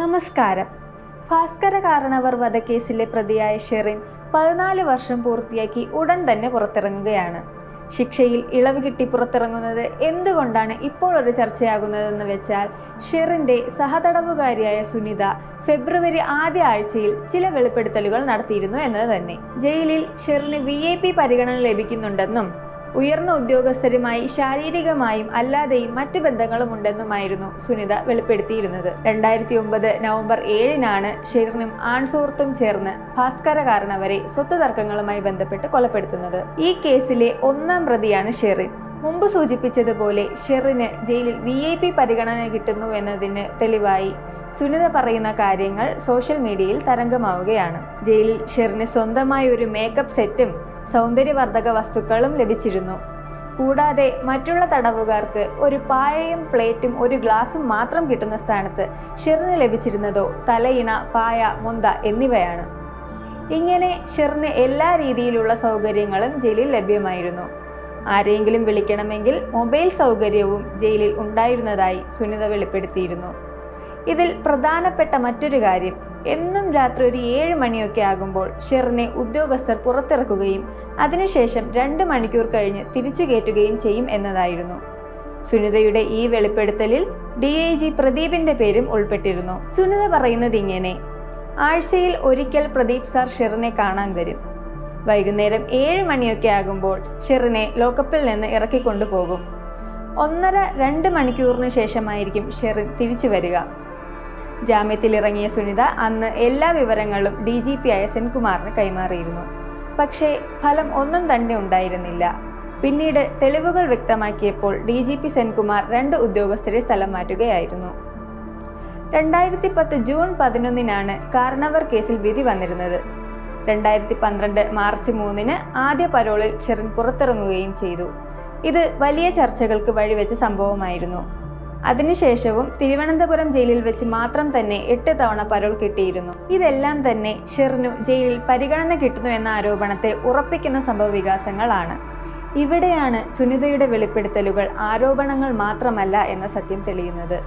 നമസ്കാരം. ഭാസ്കര കാരണവർ വധക്കേസിലെ പ്രതിയായ ഷെറിൻ പതിനാല് വർഷം പൂർത്തിയാക്കി ഉടൻ തന്നെ പുറത്തിറങ്ങുകയാണ്. ശിക്ഷയിൽ ഇളവ് കിട്ടി പുറത്തിറങ്ങുന്നത് എന്തുകൊണ്ടാണ് ഇപ്പോൾ ഒരു ചർച്ചയാകുന്നതെന്ന് വെച്ചാൽ ഷെറിന്റെ സഹതടവുകാരിയായ സുനിത ഫെബ്രുവരി ആദ്യ ആഴ്ചയിൽ ചില വെളിപ്പെടുത്തലുകൾ നടത്തിയിരുന്നു എന്നത് തന്നെ. ജയിലിൽ ഷെറിന് വി പരിഗണന ലഭിക്കുന്നുണ്ടെന്നും ഉയർന്ന ഉദ്യോഗസ്ഥരുമായി ശാരീരികമായും അല്ലാതെയും മറ്റു ബന്ധങ്ങളുമുണ്ടെന്നുമായിരുന്നു സുനിത വെളിപ്പെടുത്തിയിരുന്നത്. രണ്ടായിരത്തി ഒമ്പത് നവംബർ ഏഴിനാണ് ഷെറിനും ആൺസുഹൃത്തും ചേർന്ന് ഭാസ്കര കാരണവരെ സ്വത്ത് തർക്കങ്ങളുമായി ബന്ധപ്പെട്ട് കൊലപ്പെടുത്തുന്നത്. ഈ കേസിലെ ഒന്നാം പ്രതിയാണ് ഷെറിൻ മുമ്പ് സൂചിപ്പിച്ചതുപോലെ ഷെറിന് ജയിലിൽ വി ഐ പി പരിഗണന കിട്ടുന്നു എന്നതിന് തെളിവായി. സുനിത പറയുന്ന കാര്യങ്ങൾ സോഷ്യൽ മീഡിയയിൽ തരംഗമാവുകയാണ്. ജയിലിൽ ഷെറിന് സ്വന്തമായി ഒരു മേക്കപ്പ് സെറ്റും സൗന്ദര്യവർദ്ധക വസ്തുക്കളും ലഭിച്ചിരുന്നു. കൂടാതെ മറ്റുള്ള തടവുകാർക്ക് ഒരു പായയും പ്ലേറ്റും ഒരു ഗ്ലാസും മാത്രം കിട്ടുന്ന സ്ഥാനത്ത് ഷെറിന് ലഭിച്ചിരുന്നതോ തലയിണ പായ മൊന്ത എന്നിവയാണ്. ഇങ്ങനെ ഷെറിന് എല്ലാ രീതിയിലുള്ള സൗകര്യങ്ങളും ജയിലിൽ ലഭ്യമായിരുന്നു. ആരെയെങ്കിലും വിളിക്കണമെങ്കിൽ മൊബൈൽ സൗകര്യവും ജയിലിൽ ഉണ്ടായിരുന്നതായി സുനിത വെളിപ്പെടുത്തിയിരുന്നു. ഇതിൽ പ്രധാനപ്പെട്ട മറ്റൊരു കാര്യം എന്നും രാത്രി ഒരു ഏഴ് മണിയൊക്കെ ആകുമ്പോൾ ഷെറിനെ ഉദ്യോഗസ്ഥർ പുറത്തിറക്കുകയും അതിനുശേഷം രണ്ട് മണിക്കൂർ കഴിഞ്ഞ് തിരിച്ചു കയറ്റുകയും ചെയ്യും എന്നതായിരുന്നു. സുനിതയുടെ ഈ വെളിപ്പെടുത്തലിൽ ഡി ഐ ജി പ്രദീപിന്റെ പേരും ഉൾപ്പെട്ടിരുന്നു. സുനിത പറയുന്നത് ഇങ്ങനെ ആഴ്ചയിൽ ഒരിക്കൽ പ്രദീപ് സാർ ഷെറിനെ കാണാൻ വരും. വൈകുന്നേരം ഏഴ് മണിയൊക്കെ ആകുമ്പോൾ ഷെറിനെ ലോക്കപ്പിൽ നിന്ന് ഇറക്കിക്കൊണ്ടുപോകും ഒന്നര രണ്ട് മണിക്കൂറിന് ശേഷമായിരിക്കും ഷെറിൻ തിരിച്ചു വരിക. ജാമ്യത്തിലിറങ്ങിയ സുനിത അന്ന് എല്ലാ വിവരങ്ങളും ഡി ജി പി ആയ സെൻകുമാറിന് കൈമാറിയിരുന്നു. പക്ഷേ ഫലം ഒന്നും തന്നെ ഉണ്ടായിരുന്നില്ല. പിന്നീട് തെളിവുകൾ വ്യക്തമാക്കിയപ്പോൾ ഡി ജി പി സെൻകുമാർ രണ്ട് ഉദ്യോഗസ്ഥരെ സ്ഥലം മാറ്റുകയായിരുന്നു. രണ്ടായിരത്തി പത്ത് ജൂൺ പതിനൊന്നിനാണ് കാരണവർ കേസിൽ വിധി വന്നിരുന്നത്. രണ്ടായിരത്തി പന്ത്രണ്ട് മാർച്ച് മൂന്നിന് ആദ്യ പരോളിൽ ഷെറിൻ പുറത്തിറങ്ങുകയും ചെയ്തു. ഇത് വലിയ ചർച്ചകൾക്ക് വഴിവെച്ച സംഭവമായിരുന്നു. അതിനുശേഷവും തിരുവനന്തപുരം ജയിലിൽ വെച്ച് മാത്രം തന്നെ എട്ട് തവണ പരോൾ കിട്ടിയിരുന്നു. ഇതെല്ലാം തന്നെ ഷെറിനു ജയിലിൽ പരിഗണന കിട്ടുന്നു എന്ന ആരോപണത്തെ ഉറപ്പിക്കുന്ന സംഭവവികാസങ്ങളാണ്. ഇവിടെയാണ് സുനിതയുടെ വെളിപ്പെടുത്തലുകൾ ആരോപണങ്ങൾ മാത്രമല്ല എന്ന സത്യം തെളിയുന്നത്.